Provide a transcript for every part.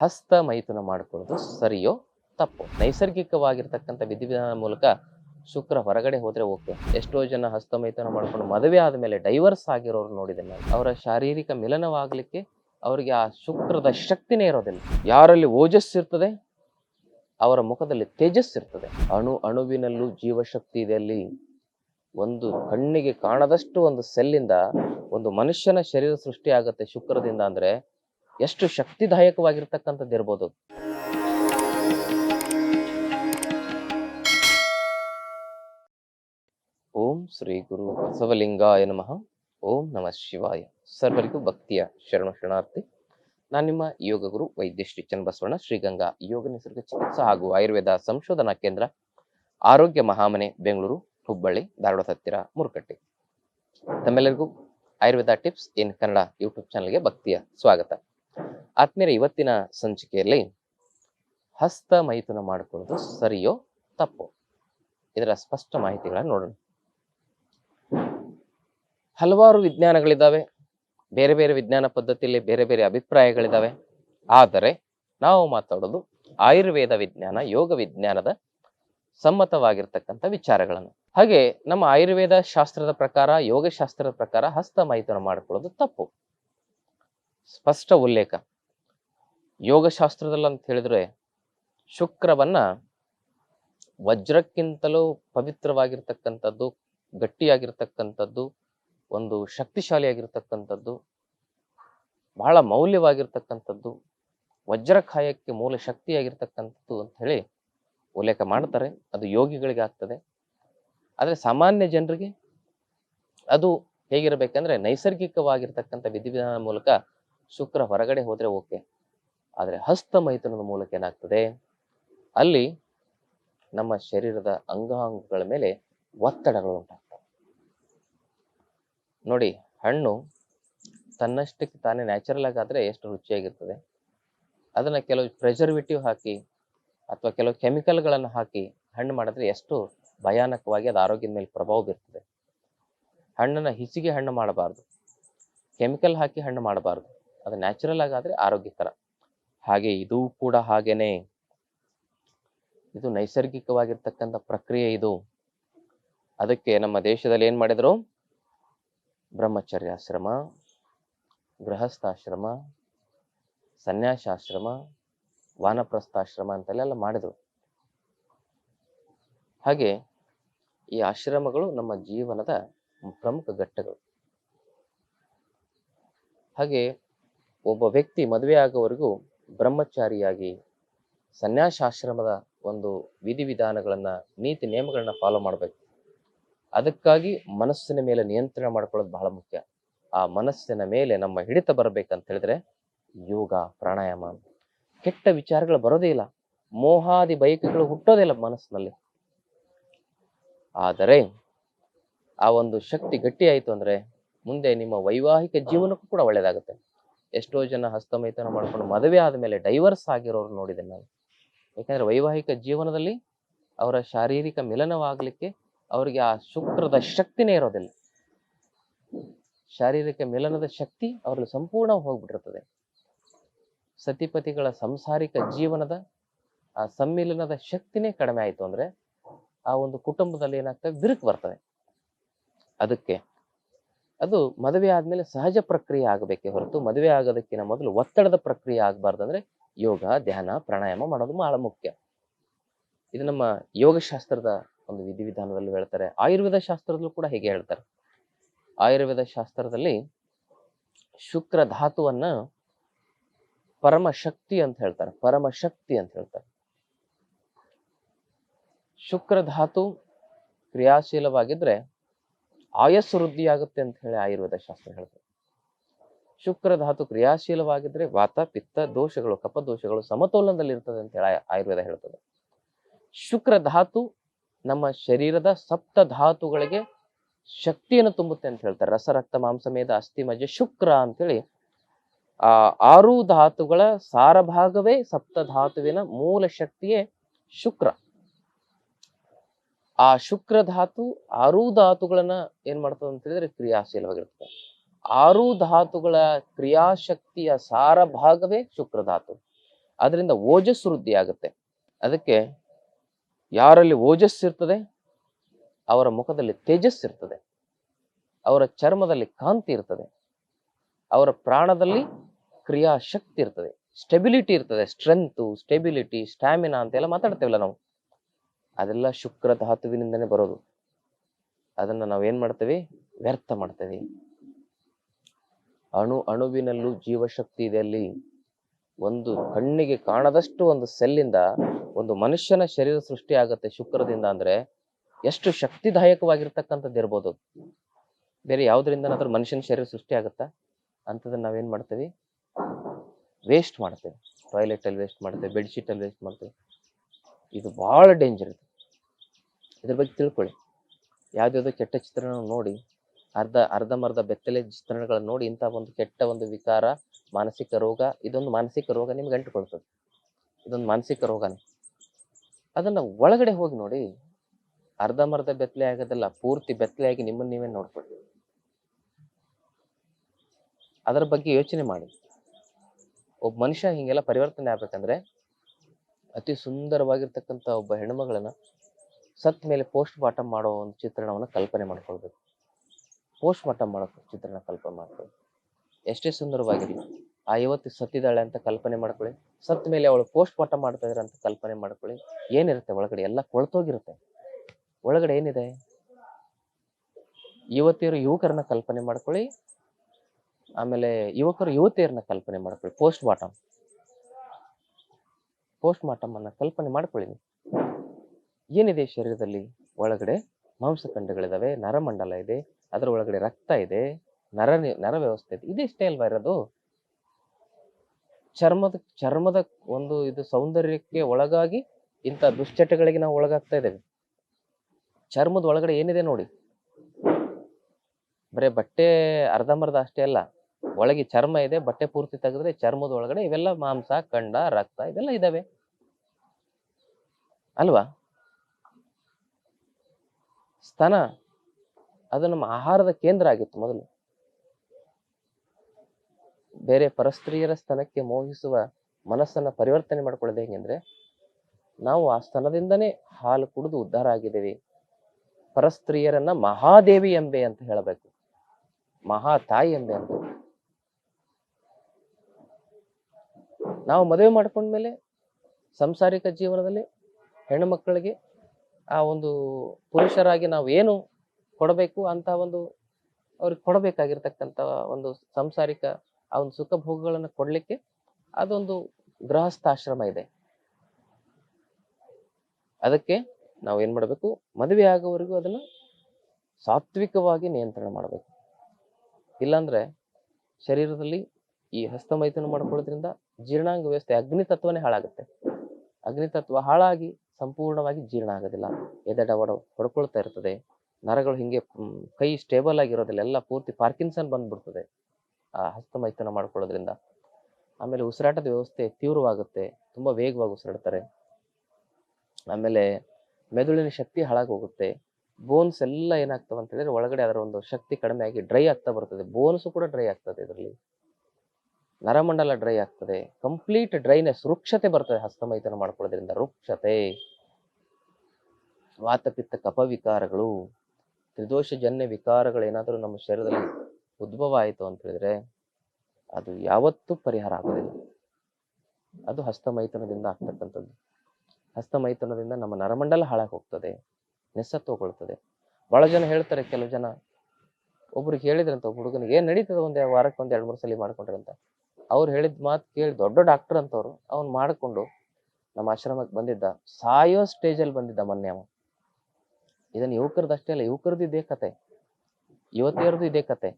ಹಸ್ತ ಮೈಥುನ ಮಾಡಿಕೊಳ್ಳೋದು ಸರಿಯೋ ತಪ್ಪು? ನೈಸರ್ಗಿಕವಾಗಿರ್ತಕ್ಕಂಥ ವಿಧಿವಿಧಾನ ಮೂಲಕ ಶುಕ್ರ ಹೊರಗಡೆ ಹೋದರೆ ಓಕೆ. ಎಷ್ಟೋ ಜನ ಹಸ್ತ ಮೈಥುನ ಮಾಡ್ಕೊಂಡು ಮದುವೆ ಆದಮೇಲೆ ಡೈವರ್ಸ್ ಆಗಿರೋರು ನೋಡಿದ್ದೇನೆ ಅವರ ಶಾರೀರಿಕ ಮಿಲನವಾಗಲಿಕ್ಕೆ ಅವರಿಗೆ ಆ ಶುಕ್ರದ ಶಕ್ತಿನೇ ಇರೋದಿಲ್ಲ. ಯಾರಲ್ಲಿ ಓಜಸ್ ಇರ್ತದೆ, ಅವರ ಮುಖದಲ್ಲಿ ತೇಜಸ್ ಇರ್ತದೆ. ಅಣು ಅಣುವಿನಲ್ಲೂ ಜೀವಶಕ್ತಿ ಇದೆ ಅಲ್ಲಿ. ಒಂದು ಕಣ್ಣಿಗೆ ಕಾಣದಷ್ಟು ಒಂದು ಸೆಲ್ಲಿಂದ ಒಂದು ಮನುಷ್ಯನ ಶರೀರ ಸೃಷ್ಟಿ ಆಗುತ್ತೆ ಶುಕ್ರದಿಂದ ಅಂದ್ರೆ ಎಷ್ಟು ಶಕ್ತಿದಾಯಕವಾಗಿರ್ತಕ್ಕಂಥದ್ದು ಇರ್ಬೋದು ಓಂ ಶ್ರೀ ಗುರು ಬಸವಲಿಂಗಾಯ ನಮಃ. ಓಂ ನಮಃ ಶಿವಾಯ. ಸರ್ವರಿಗೂ ಭಕ್ತಿಯ ಶರಣ ಶರಣಾರ್ಥಿ. ನಾನು ನಿಮ್ಮ ಯೋಗ ಗುರು ವೈದ್ಯ ಶ್ರೀ ಚನ್ನಬಸವಣ್ಣ, ಶ್ರೀಗಂಗಾ ಯೋಗ ನಿಸರ್ಗ ಚಿಕಿತ್ಸಾ ಹಾಗೂ ಆಯುರ್ವೇದ ಸಂಶೋಧನಾ ಕೇಂದ್ರ, ಆರೋಗ್ಯ ಮಹಾಮನೆ, ಬೆಂಗಳೂರು, ಹುಬ್ಬಳ್ಳಿ, ಧಾರವಾಡ, ಹತ್ತಿರ, ಮುರುಕಟ್ಟೆ. ತಮ್ಮೆಲ್ಲರಿಗೂ Ayurveda tips in Kannada YouTube ಚಾನಲ್ಗೆ ಭಕ್ತಿಯ ಸ್ವಾಗತ. ಆತ್ಮೀಯರ ಇವತ್ತಿನ ಸಂಚಿಕೆಯಲ್ಲಿ ಹಸ್ತ ಮೈಥುನ ಮಾಡಿಕೊಳ್ಳೋದು ಸರಿಯೋ ತಪ್ಪು? ಇದರ ಸ್ಪಷ್ಟ ಮಾಹಿತಿಗಳನ್ನು ನೋಡೋಣ. ಹಲವಾರು ವಿಜ್ಞಾನಗಳಿದ್ದಾವೆ. ಬೇರೆ ಬೇರೆ ವಿಜ್ಞಾನ ಪದ್ಧತಿಯಲ್ಲಿ ಬೇರೆ ಬೇರೆ ಅಭಿಪ್ರಾಯಗಳಿದ್ದಾವೆ. ಆದರೆ ನಾವು ಮಾತಾಡೋದು ಆಯುರ್ವೇದ ವಿಜ್ಞಾನ, ಯೋಗ ವಿಜ್ಞಾನದ ಸಮ್ಮತವಾಗಿರ್ತಕ್ಕಂಥ ವಿಚಾರಗಳನ್ನು. ಹಾಗೆ ನಮ್ಮ ಆಯುರ್ವೇದ ಶಾಸ್ತ್ರದ ಪ್ರಕಾರ, ಯೋಗಶಾಸ್ತ್ರದ ಪ್ರಕಾರ ಹಸ್ತ ಮೈಥುನ ಮಾಡಿಕೊಳ್ಳೋದು ತಪ್ಪು. ಸ್ಪಷ್ಟ ಉಲ್ಲೇಖ. ಯೋಗ ಶಾಸ್ತ್ರದಲ್ಲಿ ಅಂತ ಹೇಳಿದ್ರೆ ಶುಕ್ರವನ್ನ ವಜ್ರಕ್ಕಿಂತಲೂ ಪವಿತ್ರವಾಗಿರ್ತಕ್ಕಂಥದ್ದು, ಗಟ್ಟಿಯಾಗಿರ್ತಕ್ಕಂಥದ್ದು, ಒಂದು ಶಕ್ತಿಶಾಲಿಯಾಗಿರ್ತಕ್ಕಂಥದ್ದು, ಬಹಳ ಮೌಲ್ಯವಾಗಿರ್ತಕ್ಕಂಥದ್ದು ವಜ್ರಕಾಯಕ್ಕೆ ಮೂಲ ಶಕ್ತಿಯಾಗಿರ್ತಕ್ಕಂಥದ್ದು ಅಂತ ಹೇಳಿ ಉಲ್ಲೇಖ ಮಾಡ್ತಾರೆ. ಅದು ಯೋಗಿಗಳಿಗೆ ಆಗ್ತದೆ. ಆದರೆ ಸಾಮಾನ್ಯ ಜನರಿಗೆ ಅದು ಹೇಗಿರಬೇಕಂದ್ರೆ ನೈಸರ್ಗಿಕವಾಗಿರ್ತಕ್ಕಂಥ ವಿಧಿವಿಧಾನ ಮೂಲಕ ಶುಕ್ರ ಹೊರಗಡೆ ಹೋದರೆ ಓಕೆ. ಆದರೆ ಹಸ್ತ ಮೈಥುನದ ಮೂಲಕ ಏನಾಗ್ತದೆ? ಅಲ್ಲಿ ನಮ್ಮ ಶರೀರದ ಅಂಗಾಂಗಗಳ ಮೇಲೆ ಒತ್ತಡಗಳು ಉಂಟಾಗ್ತವೆ. ನೋಡಿ, ಹಣ್ಣು ತನ್ನಷ್ಟಕ್ಕೆ ತಾನೇ ನ್ಯಾಚುರಲ್ ಆಗಾದ್ರೆ ಎಷ್ಟು ರುಚಿಯಾಗಿರ್ತದೆ. ಅದನ್ನು ಕೆಲವು ಪ್ರೆಸರ್ವೇಟಿವ್ ಹಾಕಿ ಅಥವಾ ಕೆಲವು ಕೆಮಿಕಲ್ಗಳನ್ನು ಹಾಕಿ ಹಣ್ಣು ಮಾಡಿದ್ರೆ ಎಷ್ಟು ಭಯಾನಕವಾಗಿ ಅದು ಆರೋಗ್ಯದ ಮೇಲೆ ಪ್ರಭಾವ ಬೀರ್ತದೆ. ಹಣ್ಣನ್ನು ಹಿಸಿಗೆ ಹಣ್ಣು ಮಾಡಬಾರ್ದು. ಕೆಮಿಕಲ್ ಹಾಕಿ ಹಣ್ಣು ಮಾಡಬಾರ್ದು. ಅದು ನ್ಯಾಚುರಲ್ ಆಗಾದರೆ ಆರೋಗ್ಯಕರ. ಹಾಗೆ ಇದು ಕೂಡ ಹಾಗೇನೆ. ಇದು ನೈಸರ್ಗಿಕವಾಗಿರ್ತಕ್ಕಂಥ ಪ್ರಕ್ರಿಯೆ ಇದು. ಅದಕ್ಕೆ ನಮ್ಮ ದೇಶದಲ್ಲಿ ಏನು ಮಾಡಿದ್ರು? ಬ್ರಹ್ಮಚರ್ಯಾಶ್ರಮ, ಗೃಹಸ್ಥಾಶ್ರಮ, ಸನ್ಯಾಸಾಶ್ರಮ, ವಾನಪ್ರಸ್ಥಾಶ್ರಮ ಅಂತೆಲ್ಲ ಮಾಡಿದ್ರು. ಹಾಗೆ ಈ ಆಶ್ರಮಗಳು ನಮ್ಮ ಜೀವನದ ಪ್ರಮುಖ ಘಟ್ಟಗಳು. ಹಾಗೆ ಒಬ್ಬ ವ್ಯಕ್ತಿ ಮದುವೆ ಆಗೋವರೆಗೂ ಬ್ರಹ್ಮಚಾರಿಯಾಗಿ ಸನ್ಯಾಸಾಶ್ರಮದ ಒಂದು ವಿಧಿವಿಧಾನಗಳನ್ನ, ನೀತಿ ನಿಯಮಗಳನ್ನ ಫಾಲೋ ಮಾಡಬೇಕು. ಅದಕ್ಕಾಗಿ ಮನಸ್ಸಿನ ಮೇಲೆ ನಿಯಂತ್ರಣ ಮಾಡ್ಕೊಳ್ಳೋದು ಬಹಳ ಮುಖ್ಯ. ಆ ಮನಸ್ಸಿನ ಮೇಲೆ ನಮ್ಮ ಹಿಡಿತ ಬರಬೇಕಂತ ಹೇಳಿದ್ರೆ ಯೋಗ, ಪ್ರಾಣಾಯಾಮ. ಕೆಟ್ಟ ವಿಚಾರಗಳು ಬರೋದೇ ಇಲ್ಲ. ಮೋಹಾದಿ ಬಯಕೆಗಳು ಹುಟ್ಟೋದೇ ಇಲ್ಲ ಮನಸ್ಸಿನಲ್ಲಿ. ಆದರೆ ಆ ಒಂದು ಶಕ್ತಿ ಗಟ್ಟಿ ಆಯ್ತು ಅಂದ್ರೆ ಮುಂದೆ ನಿಮ್ಮ ವೈವಾಹಿಕ ಜೀವನಕ್ಕೂ ಕೂಡ ಒಳ್ಳೇದಾಗುತ್ತೆ. ಎಷ್ಟೋ ಜನ ಹಸ್ತಮೈತನ ಮಾಡ್ಕೊಂಡು ಮದುವೆ ಆದಮೇಲೆ ಡೈವರ್ಸ್ ಆಗಿರೋರು ನೋಡಿದ್ದೇನೆ ನಾನು. ಯಾಕಂದ್ರೆ ವೈವಾಹಿಕ ಜೀವನದಲ್ಲಿ ಅವರ ಶಾರೀರಿಕ ಮಿಲನವಾಗಲಿಕ್ಕೆ ಅವರಿಗೆ ಆ ಶುಕ್ರದ ಶಕ್ತಿನೇ ಇರೋದಿಲ್ಲ. ಶಾರೀರಿಕ ಮಿಲನದ ಶಕ್ತಿ ಅವರಲ್ಲಿ ಸಂಪೂರ್ಣ ಹೋಗ್ಬಿಟ್ಟಿರ್ತದೆ. ಸತಿಪತಿಗಳ ಸಂಸಾರಿಕ ಜೀವನದ ಆ ಸಮ್ಮಿಲನದ ಶಕ್ತಿನೇ ಕಡಿಮೆ ಆಯಿತು ಅಂದ್ರೆ ಆ ಒಂದು ಕುಟುಂಬದಲ್ಲಿ ಏನಾಗ್ತದೆ, ಬಿರುಕು ಬರ್ತದೆ. ಅದಕ್ಕೆ ಅದು ಮದುವೆ ಆದ್ಮೇಲೆ ಸಹಜ ಪ್ರಕ್ರಿಯೆ ಆಗಬೇಕೇ ಹೊರತು ಮದುವೆ ಆಗೋದಕ್ಕಿಂತ ಮೊದಲು ಒತ್ತಡದ ಪ್ರಕ್ರಿಯೆ ಆಗಬಾರ್ದು ಅಂದ್ರೆ ಯೋಗ, ಧ್ಯಾನ, ಪ್ರಾಣಾಯಾಮ ಮಾಡೋದು ಬಹಳ ಮುಖ್ಯ. ಇದು ನಮ್ಮ ಯೋಗಶಾಸ್ತ್ರದ ಒಂದು ವಿಧಿವಿಧಾನದಲ್ಲಿ ಹೇಳ್ತಾರೆ. ಆಯುರ್ವೇದ ಶಾಸ್ತ್ರದಲ್ಲೂ ಕೂಡ ಹೀಗೆ ಹೇಳ್ತಾರೆ. ಆಯುರ್ವೇದ ಶಾಸ್ತ್ರದಲ್ಲಿ ಶುಕ್ರ ಧಾತುವನ್ನ ಪರಮ ಶಕ್ತಿ ಅಂತ ಹೇಳ್ತಾರೆ. ಪರಮ ಶಕ್ತಿ ಅಂತ ಹೇಳ್ತಾರೆ. ಶುಕ್ರ ಧಾತು ಕ್ರಿಯಾಶೀಲವಾಗಿದ್ರೆ ಆಯಸ್ಸು ವೃದ್ಧಿಯಾಗುತ್ತೆ ಅಂತ ಹೇಳಿ ಆಯುರ್ವೇದ ಶಾಸ್ತ್ರ ಹೇಳ್ತದೆ. ಶುಕ್ರ ಧಾತು ಕ್ರಿಯಾಶೀಲವಾಗಿದ್ರೆ ವಾತ, ಪಿತ್ತ, ದೋಷಗಳು ಕಪ ದೋಷಗಳು ಸಮತೋಲನದಲ್ಲಿ ಇರ್ತದೆ ಅಂತ ಹೇಳಿ ಆಯುರ್ವೇದ ಹೇಳ್ತದೆ. ಶುಕ್ರ ಧಾತು ನಮ್ಮ ಶರೀರದ ಸಪ್ತ ಧಾತುಗಳಿಗೆ ಶಕ್ತಿಯನ್ನು ತುಂಬುತ್ತೆ ಅಂತ ಹೇಳ್ತಾರೆ. ರಸ, ರಕ್ತ, ಮಾಂಸ, ಮೇದ, ಅಸ್ಥಿ, ಮಜ್ಜೆ, ಶುಕ್ರ ಅಂತೇಳಿ ಆ ಆರು ಧಾತುಗಳ ಸಾರಭಾಗವೇ ಸಪ್ತ ಧಾತುವಿನ ಮೂಲ ಶಕ್ತಿಯೇ ಶುಕ್ರ. ಆ ಶುಕ್ರ ಧಾತು ಆರು ಧಾತುಗಳನ್ನ ಏನ್ ಮಾಡ್ತದೆ ಅಂತ ಹೇಳಿದ್ರೆ ಕ್ರಿಯಾಶೀಲವಾಗಿರ್ತದೆ. ಆರು ಧಾತುಗಳ ಕ್ರಿಯಾಶಕ್ತಿಯ ಸಾರ ಭಾಗವೇ ಶುಕ್ರ ಧಾತು ಅದರಿಂದ ಓಜಸ್ ವೃದ್ಧಿ ಆಗುತ್ತೆ. ಅದಕ್ಕೆ ಯಾರಲ್ಲಿ ಓಜಸ್ ಇರ್ತದೆ? ಅವರ ಮುಖದಲ್ಲಿ ತೇಜಸ್ ಇರ್ತದೆ. ಅವರ ಚರ್ಮದಲ್ಲಿ ಕಾಂತಿ ಇರ್ತದೆ. ಅವರ ಪ್ರಾಣದಲ್ಲಿ ಕ್ರಿಯಾಶಕ್ತಿ ಇರ್ತದೆ. ಸ್ಟೆಬಿಲಿಟಿ ಇರ್ತದೆ. ಸ್ಟ್ರೆಂತು, ಸ್ಟೆಬಿಲಿಟಿ, ಸ್ಟ್ಯಾಮಿನಾ ಅಂತೆಲ್ಲ ಮಾತಾಡ್ತೇವಲ್ಲ ನಾವು. ಅದೆಲ್ಲ ಶುಕ್ರ ಧಾತುವಿನಿಂದನೇ ಬರೋದು. ಅದನ್ನ ನಾವೇನ್ ಮಾಡ್ತೇವೆ? ವ್ಯರ್ಥ ಮಾಡ್ತೇವೆ. ಅಣು ಅಣುವಿನಲ್ಲೂ ಜೀವಶಕ್ತಿ ಇದೆ ಅಲ್ಲಿ. ಒಂದು ಕಣ್ಣಿಗೆ ಕಾಣದಷ್ಟು ಒಂದು ಸೆಲ್ಲಿಂದ ಒಂದು ಮನುಷ್ಯನ ಶರೀರ ಸೃಷ್ಟಿ ಆಗತ್ತೆ ಶುಕ್ರದಿಂದ ಅಂದ್ರೆ ಎಷ್ಟು ಶಕ್ತಿದಾಯಕವಾಗಿರ್ತಕ್ಕಂಥದ್ದು ಇರ್ಬೋದು. ಬೇರೆ ಯಾವುದರಿಂದನಾದ್ರೂ ಮನುಷ್ಯನ ಶರೀರ ಸೃಷ್ಟಿ ಆಗುತ್ತಾ? ಅಂಥದನ್ನ ನಾವೇನ್ ಮಾಡ್ತೇವೆ? ವೇಸ್ಟ್ ಮಾಡ್ತೇವೆ. ಟಾಯ್ಲೆಟ್ ಅಲ್ಲಿ ವೇಸ್ಟ್ ಮಾಡ್ತೇವೆ ಬೆಡ್ಶೀಟ್ ಅಲ್ಲಿ ವೇಸ್ಟ್ ಮಾಡ್ತೇವೆ. ಇದು ಬಹಳ ಡೇಂಜರ್ ಇದು. ಇದ್ರ ಬಗ್ಗೆ ತಿಳ್ಕೊಳ್ಳಿ. ಯಾವ್ದ್ಯಾವ್ದೋ ಕೆಟ್ಟ ಚಿತ್ರಣ ನೋಡಿ, ಅರ್ಧ ಅರ್ಧಂಬರ್ಧ ಬೆತ್ತಲೆ ಚಿತ್ರಣಗಳನ್ನು ನೋಡಿ ಇಂಥ ಒಂದು ಕೆಟ್ಟ ಒಂದು ವಿಕಾರ, ಮಾನಸಿಕ ರೋಗ, ಇದೊಂದು ಮಾನಸಿಕ ರೋಗ ನಿಮ್ಗೆ ಅಂಟುಕೊಳ್ತದೆ. ಇದೊಂದು ಮಾನಸಿಕ ರೋಗನೇ. ಅದನ್ನ ಒಳಗಡೆ ಹೋಗಿ ನೋಡಿ ಅರ್ಧಂಬರ್ಧ ಬೆತ್ತಲೆ ಆಗೋದಲ್ಲ, ಪೂರ್ತಿ ಬೆತ್ತಲೆಯಾಗಿ ನಿಮ್ಮನ್ನ ನೀವೇ ನೋಡ್ಕೊಳ್ಳಿ. ಅದರ ಬಗ್ಗೆ ಯೋಚನೆ ಮಾಡಿ. ಒಬ್ಬ ಮನುಷ್ಯ ಹಿಂಗೆಲ್ಲ ಪರಿವರ್ತನೆ ಆಗ್ಬೇಕಂದ್ರೆ, ಅತಿ ಸುಂದರವಾಗಿರ್ತಕ್ಕಂಥ ಒಬ್ಬ ಹೆಣ್ಮಗಳನ್ನ ಸತ್ ಮೇಲೆ ಪೋಸ್ಟ್ ಮಾರ್ಟಮ್ ಮಾಡೋ ಒಂದು ಚಿತ್ರಣವನ್ನ ಕಲ್ಪನೆ ಮಾಡ್ಕೊಳ್ಬೇಕು. ಪೋಸ್ಟ್ ಮಾರ್ಟಮ್ ಮಾಡೋ ಚಿತ್ರಣ ಕಲ್ಪನೆ ಮಾಡ್ಕೊಳ್ಳಿ ಎಷ್ಟೇ ಸುಂದರವಾಗಿರಲಿ ಆ ಯುವತಿ ಸತ್ತಿದ್ದಾಳೆ ಅಂತ ಕಲ್ಪನೆ ಮಾಡ್ಕೊಳ್ಳಿ. ಸತ್ ಮೇಲೆ ಅವಳು ಪೋಸ್ಟ್ ಮಾರ್ಟಮ್ ಮಾಡ್ತಾ ಇದ್ದಾರೆ ಅಂತ ಕಲ್ಪನೆ ಮಾಡ್ಕೊಳ್ಳಿ. ಏನಿರುತ್ತೆ ಒಳಗಡೆ? ಎಲ್ಲ ಕೊಳ್ತೋಗಿರುತ್ತೆ. ಒಳಗಡೆ ಏನಿದೆ? ಯುವತಿಯರು ಯುವಕರನ್ನ ಕಲ್ಪನೆ ಮಾಡ್ಕೊಳ್ಳಿ. ಆಮೇಲೆ ಯುವಕರು ಯುವತಿಯರನ್ನ ಕಲ್ಪನೆ ಮಾಡ್ಕೊಳ್ಳಿ. ಪೋಸ್ಟ್ ಮಾರ್ಟಮ್ ಪೋಸ್ಟ್ ಮಾರ್ಟಮ್ ಅನ್ನ ಕಲ್ಪನೆ ಮಾಡ್ಕೊಳ್ಳಿ. ಏನಿದೆ ಶರೀರದಲ್ಲಿ? ಒಳಗಡೆ ಮಾಂಸಖಂಡಗಳಿದಾವೆ ನರಮಂಡಲ ಇದೆ, ಅದರ ಒಳಗಡೆ ರಕ್ತ ಇದೆ, ನರ ನರ ವ್ಯವಸ್ಥೆ ಇದೆ. ಇದಿಷ್ಟೇ ಅಲ್ವಾ ಇರೋದು? ಚರ್ಮದ ಚರ್ಮದ ಒಂದು ಇದು ಸೌಂದರ್ಯಕ್ಕೆ ಒಳಗಾಗಿ ಇಂಥ ದುಶ್ಚಟಗಳಿಗೆ ನಾವು ಒಳಗಾಗ್ತಾ ಇದ್ದೇವೆ. ಚರ್ಮದ ಒಳಗಡೆ ಏನಿದೆ ನೋಡಿ? ಬರೇ ಬಟ್ಟೆ ಅರ್ಧಂಬರ್ಧ ಅಷ್ಟೇ ಅಲ್ಲ. ಒಳಗೆ ಚರ್ಮ ಇದೆ, ಬಟ್ಟೆ ಪೂರ್ತಿ ತೆಗೆದ್ರೆ ಚರ್ಮದ ಒಳಗಡೆ ಇವೆಲ್ಲ ಮಾಂಸ ಕಂಡ ರಕ್ತ ಇದೆಲ್ಲ ಇದಾವೆ. ಅಲ್ವಾ? ಸ್ತನ ಅದು ನಮ್ಮ ಆಹಾರದ ಕೇಂದ್ರ ಆಗಿತ್ತು ಮೊದಲು. ಬೇರೆ ಪರಸ್ತ್ರೀಯರ ಸ್ತನಕ್ಕೆ ಮೋಹಿಸುವ ಮನಸ್ಸನ್ನ ಪರಿವರ್ತನೆ ಮಾಡ್ಕೊಳ್ಳೋದು ಹೆಂಗೆಂದ್ರೆ ನಾವು ಆ ಸ್ತನದಿಂದನೇ ಹಾಲು ಕುಡಿದು ಉದ್ಧಾರ ಆಗಿದ್ದೇವೆ. ಪರಸ್ತ್ರೀಯರನ್ನ ಮಹಾದೇವಿ ಎಂಬೆ ಅಂತ ಹೇಳಬೇಕು. ಮಹಾ ತಾಯಿ ಎಂಬೆ ಅಂತ. ನಾವು ಮದುವೆ ಮಾಡ್ಕೊಂಡ್ಮೇಲೆ, ಸಂಸಾರಿಕ ಜೀವನದಲ್ಲಿ ಹೆಣ್ಣು ಮಕ್ಕಳಿಗೆ ಆ ಒಂದು ಪುರುಷರಾಗಿ ನಾವು ಏನು ಕೊಡಬೇಕು ಅಂತ ಒಂದು ಅವ್ರಿಗೆ ಕೊಡಬೇಕಾಗಿರ್ತಕ್ಕಂಥ ಒಂದು ಸಂಸಾರಿಕ ಆ ಒಂದು ಸುಖ ಭೋಗಗಳನ್ನು ಕೊಡಲಿಕ್ಕೆ ಅದೊಂದು ಗೃಹಸ್ಥಾಶ್ರಮ ಇದೆ. ಅದಕ್ಕೆ ನಾವು ಏನು ಮಾಡಬೇಕು? ಮದುವೆ ಆಗೋವರೆಗೂ ಅದನ್ನು ಸಾತ್ವಿಕವಾಗಿ ನಿಯಂತ್ರಣ ಮಾಡಬೇಕು. ಇಲ್ಲಾಂದ್ರೆ ಶರೀರದಲ್ಲಿ ಈ ಹಸ್ತಮೈತನ ಮಾಡ್ಕೊಳ್ಳೋದ್ರಿಂದ ಜೀರ್ಣಾಂಗ ವ್ಯವಸ್ಥೆ ಅಗ್ನಿ ತತ್ವನೇ ಹಾಳಾಗುತ್ತೆ. ಅಗ್ನಿ ತತ್ವ ಹಾಳಾಗಿ ಸಂಪೂರ್ಣವಾಗಿ ಜೀರ್ಣ ಆಗೋದಿಲ್ಲ. ಎದೆಡ ಒಡ ಹೊಡ್ಕೊಳ್ತಾ ಇರ್ತದೆ. ನರಗಳು ಹಿಂಗೆ ಕೈ ಸ್ಟೇಬಲ್ ಆಗಿರೋದಿಲ್ಲ ಎಲ್ಲ ಪೂರ್ತಿ ಪಾರ್ಕಿನ್ಸನ್ ಬಂದ್ಬಿಡ್ತದೆ. ಆ ಹಸ್ತಮೈಥುನ ಮಾಡ್ಕೊಳ್ಳೋದ್ರಿಂದ. ಆಮೇಲೆ ಉಸಿರಾಟದ ವ್ಯವಸ್ಥೆ ತೀವ್ರವಾಗುತ್ತೆ. ತುಂಬ ವೇಗವಾಗಿ ಉಸಿರಾಡ್ತಾರೆ. ಆಮೇಲೆ ಮೆದುಳಿನ ಶಕ್ತಿ ಹಾಳಾಗಿ ಹೋಗುತ್ತೆ ಬೋನ್ಸ್ ಎಲ್ಲ ಏನಾಗ್ತವೆ ಅಂತ ಹೇಳಿದ್ರೆ ಒಳಗಡೆ ಅದರ ಒಂದು ಶಕ್ತಿ ಕಡಿಮೆ ಆಗಿ ಡ್ರೈ ಆಗ್ತಾ ಬರ್ತದೆ. ಬೋನ್ಸ್ ಕೂಡ ಡ್ರೈ ಆಗ್ತದೆ ಇದರಲ್ಲಿ. ನರಮಂಡಲ ಡ್ರೈ ಆಗ್ತದೆ. ಕಂಪ್ಲೀಟ್ ಡ್ರೈನೆಸ್ ವೃಕ್ಷತೆ ಬರ್ತದೆ. ಹಸ್ತಮೈತನ ಮಾಡ್ಕೊಳ್ಳೋದ್ರಿಂದ ವೃಕ್ಷತೆ. ವಾತಪಿತ್ತ ಕಪವಿಕಾರಗಳು. ವಿಕಾರಗಳು ತ್ರಿದೋಷಜನ್ಯ ವಿಕಾರಗಳು ಏನಾದರೂ ನಮ್ಮ ಶರೀರದಲ್ಲಿ ಉದ್ಭವ ಆಯಿತು ಅಂತ ಹೇಳಿದ್ರೆ ಅದು ಯಾವತ್ತೂ ಪರಿಹಾರ ಆಗೋದಿಲ್ಲ. ಅದು ಹಸ್ತಮೈತನದಿಂದ ಆಗ್ತಕ್ಕಂಥದ್ದು. ಹಸ್ತಮೈತನದಿಂದ ನಮ್ಮ ನರಮಂಡಲ ಹಾಳಾಗಿ ಹೋಗ್ತದೆ ನಿಸ್ಸತ್ವಗೊಳ್ತದೆ ಬಹಳ ಜನ ಹೇಳ್ತಾರೆ, ಕೆಲವು ಜನ ಒಬ್ರಿಗೆ ಹೇಳಿದ್ರಂತ ಹುಡುಗನಿಗೆ, ಏನ್ ನಡೀತದೆ ಒಂದು ವಾರಕ್ಕೆ ಒಂದ್ ಎರಡ್ ಮೂರು ಸಲ ಮಾಡ್ಕೊಂಡ್ರಂತ? ಅವ್ರು ಹೇಳಿದ ಮಾತು ಕೇಳಿ ದೊಡ್ಡ ಡಾಕ್ಟರ್ ಅಂತವ್ರು, ಅವ್ನು ಮಾಡಿಕೊಂಡು ನಮ್ಮ ಆಶ್ರಮಕ್ಕೆ ಬಂದಿದ್ದ, ಸಾಯೋ ಸ್ಟೇಜಲ್ಲಿ ಬಂದಿದ್ದ ಮೊನ್ನೆ ಅವ. ಇದನ್ನು ಯುವಕರದ್ದು ಅಷ್ಟೇ ಅಲ್ಲ ಯುವಕರದ್ದು ಇದೇ ಕತೆ. ಯುವತಿಯರದು ಇದೇ ಕತೆ.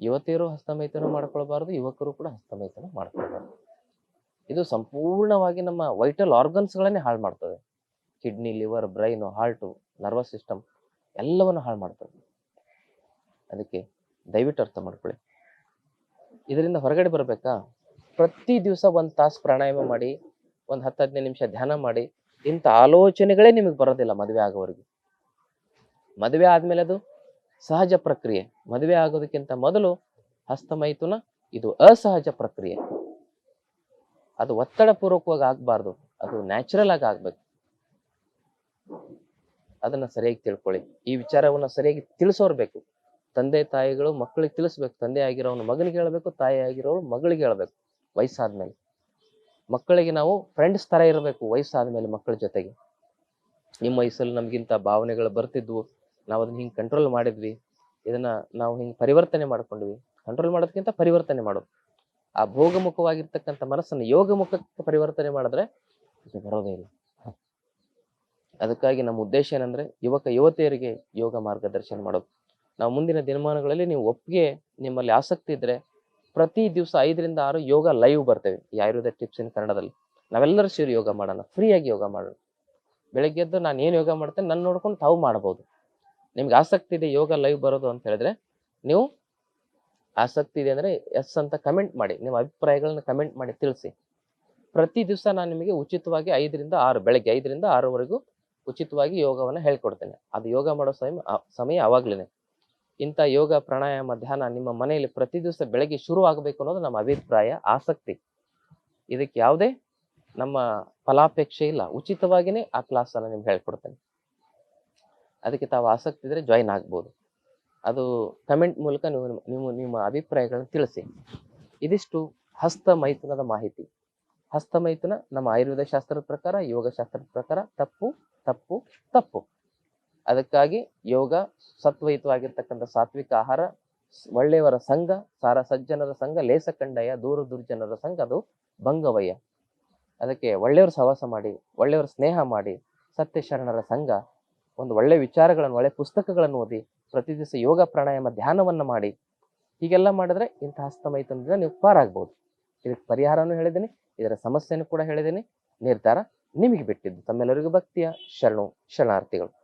ಯುವತಿಯರು ಹಸ್ತಮೈತನ ಮಾಡ್ಕೊಳ್ಬಾರ್ದು, ಯುವಕರು ಕೂಡ ಹಸ್ತಮೈತನ ಮಾಡ್ಕೊಳ್ಬಾರ್ದು. ಇದು ಸಂಪೂರ್ಣವಾಗಿ ನಮ್ಮ ವೈಟಲ್ ಆರ್ಗನ್ಸ್ಗಳನ್ನೇ ಹಾಳು ಮಾಡ್ತದೆ. Kidney, liver, brain heart nervous system ಎಲ್ಲವನ್ನು ಹಾಳು ಮಾಡ್ತದೆ. ಅದಕ್ಕೆ ದಯವಿಟ್ಟು ಅರ್ಥ ಮಾಡ್ಕೊಳ್ಳಿ. ಇದರಿಂದ ಹೊರಗಡೆ ಬರಬೇಕಾ? ಪ್ರತಿ ದಿವಸ ಒಂದು ತಾಸು ಪ್ರಾಣಾಯಾಮ ಮಾಡಿ, ಒಂದು ಹತ್ತು ಹದಿನೈದು ನಿಮಿಷ ಧ್ಯಾನ ಮಾಡಿ, ಇಂಥ ಆಲೋಚನೆಗಳೇ ನಿಮಗೆ ಬರೋದಿಲ್ಲ ಮದುವೆ ಆಗೋವರೆಗೆ. ಮದುವೆ ಆದಮೇಲೆ ಅದು ಸಹಜ ಪ್ರಕ್ರಿಯೆ. ಮದುವೆ ಆಗೋದಕ್ಕಿಂತ ಮೊದಲು ಹಸ್ತಮೈಥುನ ಇದು ಅಸಹಜ ಪ್ರಕ್ರಿಯೆ. ಅದು ಒತ್ತಡ ಪೂರ್ವಕವಾಗಿ ಆಗ್ಬಾರ್ದು. ಅದು ನ್ಯಾಚುರಲ್ ಆಗಿ ಆಗ್ಬೇಕು. ಅದನ್ನ ಸರಿಯಾಗಿ ತಿಳ್ಕೊಳ್ಳಿ. ಈ ವಿಚಾರವನ್ನ ಸರಿಯಾಗಿ ತಿಳಿಸೋರ್ ಬೇಕು. ತಂದೆ ತಾಯಿಗಳು ಮಕ್ಕಳಿಗೆ ತಿಳಿಸ್ಬೇಕು. ತಂದೆ ಆಗಿರೋನು ಮಗನಿಗೆ ಹೇಳ್ಬೇಕು, ತಾಯಿ ಆಗಿರೋರು ಮಗಳಿಗೆ ಹೇಳ್ಬೇಕು ವಯಸ್ಸಾದ್ಮೇಲೆ. ಮಕ್ಕಳಿಗೆ ನಾವು ಫ್ರೆಂಡ್ಸ್ ತರ ಇರಬೇಕು ವಯಸ್ಸಾದ್ಮೇಲೆ ಮಕ್ಕಳ ಜೊತೆಗೆ. ನಿಮ್ಮ ವಯಸ್ಸಲ್ಲಿ ನಮ್ಗಿಂತ ಭಾವನೆಗಳು ಬರ್ತಿದ್ವು. ನಾವು ಅದನ್ನ ಹಿಂಗೆ ಕಂಟ್ರೋಲ್ ಮಾಡಿದ್ವಿ. ಇದನ್ನ ನಾವು ಹಿಂಗೆ ಪರಿವರ್ತನೆ ಮಾಡ್ಕೊಂಡ್ವಿ. ಕಂಟ್ರೋಲ್ ಮಾಡೋದಕ್ಕಿಂತ ಪರಿವರ್ತನೆ ಮಾಡೋದು. ಆ ಭೋಗಮುಖವಾಗಿರ್ತಕ್ಕಂಥ ಮನಸ್ಸನ್ನು ಯೋಗಮುಖಕ್ಕೆ ಪರಿವರ್ತನೆ ಮಾಡಿದ್ರೆ ಇದು ಬರೋದೇ ಇಲ್ಲ. ಅದಕ್ಕಾಗಿ ನಮ್ಮ ಉದ್ದೇಶ ಏನಂದ್ರೆ ಯುವಕ, ಯುವತಿಯರಿಗೆ ಯೋಗ ಮಾರ್ಗದರ್ಶನ ಮಾಡೋದು. ನಾವು ಮುಂದಿನ ದಿನಮಾನಗಳಲ್ಲಿ ನೀವು ಒಪ್ಪಿಗೆ ನಿಮ್ಮಲ್ಲಿ ಆಸಕ್ತಿ ಇದ್ದರೆ ಪ್ರತಿ ದಿವಸ ಐದರಿಂದ ಆರು ಯೋಗ ಲೈವ್ ಬರ್ತೇವೆ. ಈ ಆಯುರ್ವೇದ ಟಿಪ್ಸ್ ಇನ್ ಕನ್ನಡದಲ್ಲಿ. ನಾವೆಲ್ಲರೂ ಸೇರಿ ಯೋಗ ಮಾಡೋಣ. ಫ್ರೀಯಾಗಿ ಯೋಗ ಮಾಡೋಣ. ಬೆಳಗ್ಗೆ ಎದ್ದು ನಾನು ಏನು ಯೋಗ ಮಾಡ್ತೇನೆ ನನ್ನ ನೋಡ್ಕೊಂಡು ತಾವು ಮಾಡ್ಬೋದು. ನಿಮ್ಗೆ ಆಸಕ್ತಿ ಇದೆ ಯೋಗ ಲೈವ್ ಬರೋದು ಅಂತ ಹೇಳಿದ್ರೆ ನೀವು ಆಸಕ್ತಿ ಇದೆ ಅಂದರೆ ಎಸ್ ಅಂತ ಕಮೆಂಟ್ ಮಾಡಿ. ನಿಮ್ಮ ಅಭಿಪ್ರಾಯಗಳನ್ನ ಕಮೆಂಟ್ ಮಾಡಿ ತಿಳಿಸಿ. ಪ್ರತಿ ದಿವಸ ನಾನು ನಿಮಗೆ ಉಚಿತವಾಗಿ ಐದರಿಂದ ಆರು, ಬೆಳಗ್ಗೆ ಐದರಿಂದ ಆರವರೆಗೂ ಉಚಿತವಾಗಿ ಯೋಗವನ್ನು ಹೇಳ್ಕೊಡ್ತೇನೆ. ಅದು ಯೋಗ ಮಾಡೋ ಸಮಯ ಸಮಯ ಅವಾಗ್ಲೇನೆ. ಇಂಥ ಯೋಗ ಪ್ರಾಣಾಯಾಮ ಧ್ಯಾನ ನಿಮ್ಮ ಮನೆಯಲ್ಲಿ ಪ್ರತಿ ದಿವಸ ಬೆಳಗ್ಗೆ ಶುರು ಆಗಬೇಕು ಅನ್ನೋದು ನಮ್ಮ ಅಭಿಪ್ರಾಯ, ಆಸಕ್ತಿ. ಇದಕ್ಕೆ ಯಾವುದೇ ನಮ್ಮ ಫಲಾಪೇಕ್ಷೆ ಇಲ್ಲ. ಉಚಿತವಾಗಿನೇ ಆ ಕ್ಲಾಸ್ ಅನ್ನು ನಿಮ್ಗೆ ಹೇಳ್ಕೊಡ್ತೇನೆ. ಅದಕ್ಕೆ ತಾವು ಆಸಕ್ತಿ ಇದ್ರೆ ಜಾಯಿನ್ ಆಗ್ಬೋದು. ಅದು ಕಮೆಂಟ್ ಮೂಲಕ ನೀವು ನೀವು ನಿಮ್ಮ ಅಭಿಪ್ರಾಯಗಳನ್ನು ತಿಳಿಸಿ. ಇದಿಷ್ಟು ಹಸ್ತ ಮೈಥುನದ ಮಾಹಿತಿ. ಹಸ್ತ ಮೈಥುನ ನಮ್ಮ ಆಯುರ್ವೇದ ಶಾಸ್ತ್ರದ ಪ್ರಕಾರ ಯೋಗ ಶಾಸ್ತ್ರದ ಪ್ರಕಾರ ತಪ್ಪು ತಪ್ಪು ತಪ್ಪು. ಅದಕ್ಕಾಗಿ ಯೋಗ ಸತ್ವಯುತವಾಗಿರ್ತಕ್ಕಂಥ ಸಾತ್ವಿಕ ಆಹಾರ, ಒಳ್ಳೆಯವರ ಸಂಘ ಸಾರ ಸಜ್ಜನರ ಸಂಘ ಲೇಸ ಕಂಡಯ ದೂರ ದುರ್ಜನರ ಸಂಘ, ಅದು ಭಂಗವಯ್ಯ. ಅದಕ್ಕೆ ಒಳ್ಳೆಯವ್ರ ಸಹವಾಸ ಮಾಡಿ, ಒಳ್ಳೆಯವರ ಸ್ನೇಹ ಮಾಡಿ ಸತ್ಯ ಶರಣರ ಸಂಘ, ಒಂದು ಒಳ್ಳೆ ವಿಚಾರಗಳನ್ನು, ಒಳ್ಳೆ ಪುಸ್ತಕಗಳನ್ನು ಓದಿ, ಪ್ರತಿ ದಿವಸ ಯೋಗ ಪ್ರಾಣಾಯಾಮ ಧ್ಯಾನವನ್ನು ಮಾಡಿ, ಹೀಗೆಲ್ಲ ಮಾಡಿದ್ರೆ ಇಂಥ ಹಸ್ತಮೈತನದಿಂದ ನೀವು ಪಾರಾಗ್ಬೋದು. ಇದಕ್ಕೆ ಪರಿಹಾರನೂ ಹೇಳಿದ್ದೀನಿ, ಇದರ ಸಮಸ್ಯೆನೂ ಕೂಡ ಹೇಳಿದ್ದೀನಿ. ನಿರ್ಧಾರ ನಿಮಗೆ ಬಿಟ್ಟಿದ್ದು. ತಮ್ಮೆಲ್ಲರಿಗೂ ಭಕ್ತಿಯ ಶರಣು, ಶರಣಾರ್ಥಿಗಳು.